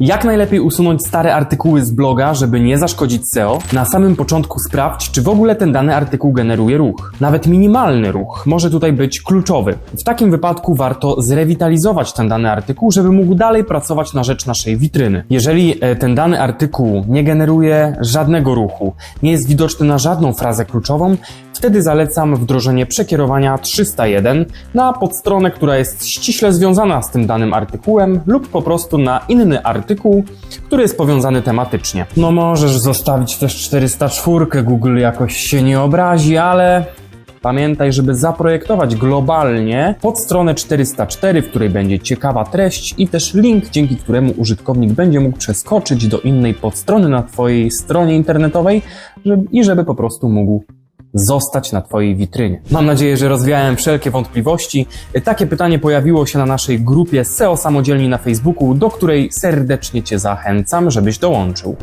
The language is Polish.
Jak najlepiej usunąć stare artykuły z bloga, żeby nie zaszkodzić SEO? Na samym początku sprawdź, czy w ogóle ten dany artykuł generuje ruch. Nawet minimalny ruch może tutaj być kluczowy. W takim wypadku warto zrewitalizować ten dany artykuł, żeby mógł dalej pracować na rzecz naszej witryny. Jeżeli e, ten dany artykuł nie generuje żadnego ruchu, nie jest widoczny na żadną frazę kluczową, wtedy zalecam wdrożenie przekierowania 301 na podstronę, która jest ściśle związana z tym danym artykułem lub po prostu na inny artykuł, który jest powiązany tematycznie. No możesz zostawić też 404, Google jakoś się nie obrazi, ale Pamiętaj, żeby zaprojektować globalnie podstronę 404, w której będzie ciekawa treść i też link, dzięki któremu użytkownik będzie mógł przeskoczyć do innej podstrony na Twojej stronie internetowej żeby, i żeby po prostu mógł zostać na Twojej witrynie. Mam nadzieję, że rozwiałem wszelkie wątpliwości. Takie pytanie pojawiło się na naszej grupie SEO Samodzielni na Facebooku, do której serdecznie Cię zachęcam, żebyś dołączył.